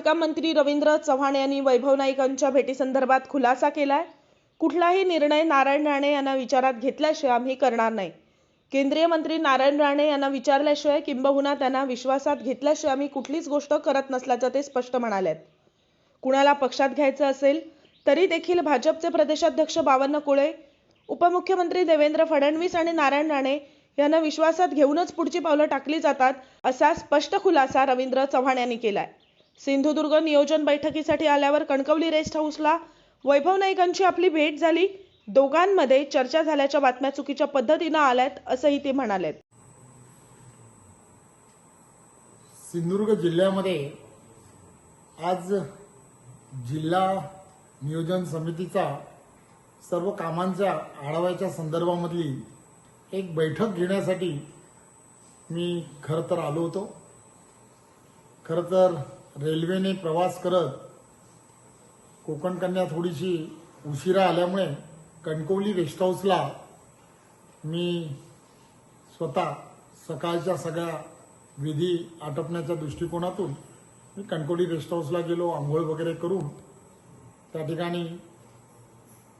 बांधकाम मंत्री रवींद्र चव्हाण यांनी वैभव नाईकांच्या भेटीसंदर्भात खुलासा केलाय. कुठलाही निर्णय नारायण राणे यांना विचारात घेतल्याशिवाय आम्ही करणार नाही. केंद्रीय मंत्री नारायण राणे यांना विचारल्याशिवाय किंबहुना त्यांना विश्वासात घेतल्याशिवाय आम्ही कुठलीच गोष्ट करत नसल्याचं ते स्पष्ट म्हणालेत. कुणाला पक्षात घ्यायचं असेल तरी देखील भाजपचे प्रदेशाध्यक्ष बावन्नकुळे उपमुख्यमंत्री देवेंद्र फडणवीस आणि नारायण राणे यांना विश्वासात घेऊनच पुढची पावलं टाकली जातात असा स्पष्ट खुलासा रवींद्र चव्हाण यांनी केलाय. सिंधुदुर्ग नियोजन बैठकीसाठी आल्यावर कणकवली रेस्ट हाऊसला वैभव नाईकांची आपली भेट झाली. दोघांमध्ये चर्चा झाल्याच्या बातम्या चुकीच्या पद्धतीनं आल्यात असंही ते म्हणाले सिंधुदुर्ग जिल्ह्यामध्ये आज जिल्हा नियोजन समितीचा सर्व कामांच्या आढाव्याच्या संदर्भामधली एक बैठक घेण्यासाठी मी खरं तर आलो होतो. खरं तर रेल्वेने प्रवास करत कोकण कन्या थोडीशी उशिरा आल्यामुळे कणकवली रेस्ट हाऊसला मी स्वतः सकाळच्या सगळ्या विधी आटपण्याच्या दृष्टिकोनातून मी कणकवली रेस्ट हाऊसला गेलो आंघोळ वगैरे करून त्या ठिकाणी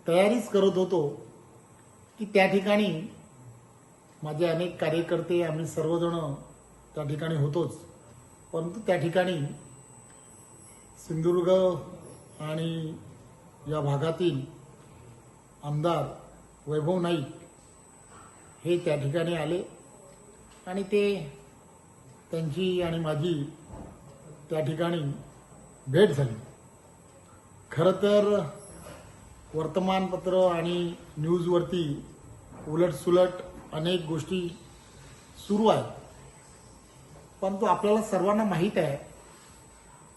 तयारीच करत होतो की त्या ठिकाणी माझे अनेक कार्यकर्ते आम्ही सर्वजण त्या ठिकाणी होतोच. परंतु त्या ठिकाणी सिंधुदुर्ग आणि या भागातील आमदार वैभव नाईक हे त्या ठिकाणी आले. आणि ते त्यांची आणि माझी त्या ठिकाणी भेट झाली. खरं तर वर्तमानपत्र आणि न्यूजवरती उलटसुलट अनेक गोष्टी सुरू आहेत. परंतु आपल्याला सर्वांना माहीत आहे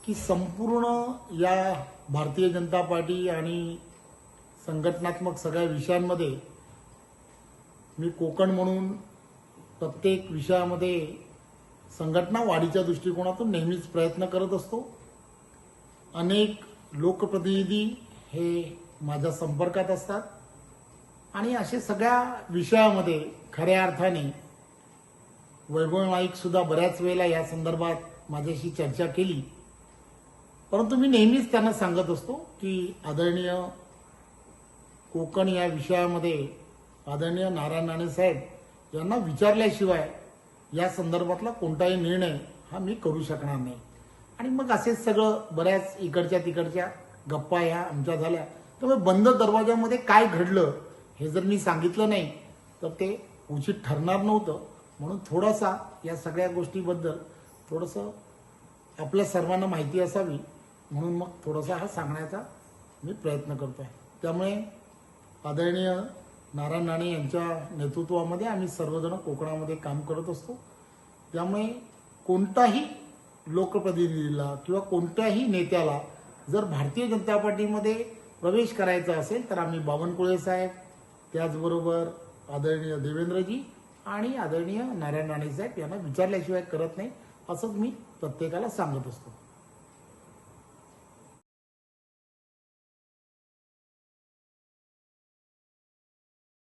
की संपूर्ण या भारतीय जनता पार्टी आणि संघटनात्मक सगळ्या विषयांमध्ये मी कोकण म्हणून प्रत्येक विषयामध्ये संघटना वाढीच्या दृष्टिकोनातून नेहमीच प्रयत्न करत असतो. अनेक लोकप्रतिनिधी हे माझ्या संपर्कात असतात. आणि असे सगळ्या विषयामध्ये खऱ्या अर्थाने वैभव नाईकसुद्धा बऱ्याच वेळेला या संदर्भात माझ्याशी चर्चा केली. परंतु मी नेहमीच त्यांना सांगत असतो की आदरणीय कोकण या विषयामध्ये आदरणीय नारायण राणे साहेब यांना विचारल्याशिवाय या संदर्भातला कोणताही निर्णय हा मी करू शकणार नाही. आणि मग असेच सगळं बऱ्याच इकडच्या तिकडच्या गप्पा ह्या आमच्या झाल्या. त्यामुळे बंद दरवाजामध्ये काय घडलं हे जर मी सांगितलं नाही तर ते उचित ठरणार नव्हतं. म्हणून थोडासा या सगळ्या गोष्टीबद्दल थोडंसं आपल्या सर्वांना माहिती असावी. म्हणून मग थोडासा हा सांगण्याचा मी प्रयत्न करतो आहे त्यामुळे आदरणीय नारायण राणे यांच्या नेतृत्वामध्ये आम्ही सर्वजण कोकणामध्ये काम करत असतो. त्यामुळे कोणताही लोकप्रतिनिधीला किंवा कोणत्याही नेत्याला जर भारतीय जनता पार्टीमध्ये प्रवेश करायचा असेल तर आम्ही बावनकुळे साहेब त्याचबरोबर आदरणीय देवेंद्रजी आणि आदरणीय नारायण राणे साहेब यांना विचारल्याशिवाय करत नाही असंच मी प्रत्येकाला सांगत असतो.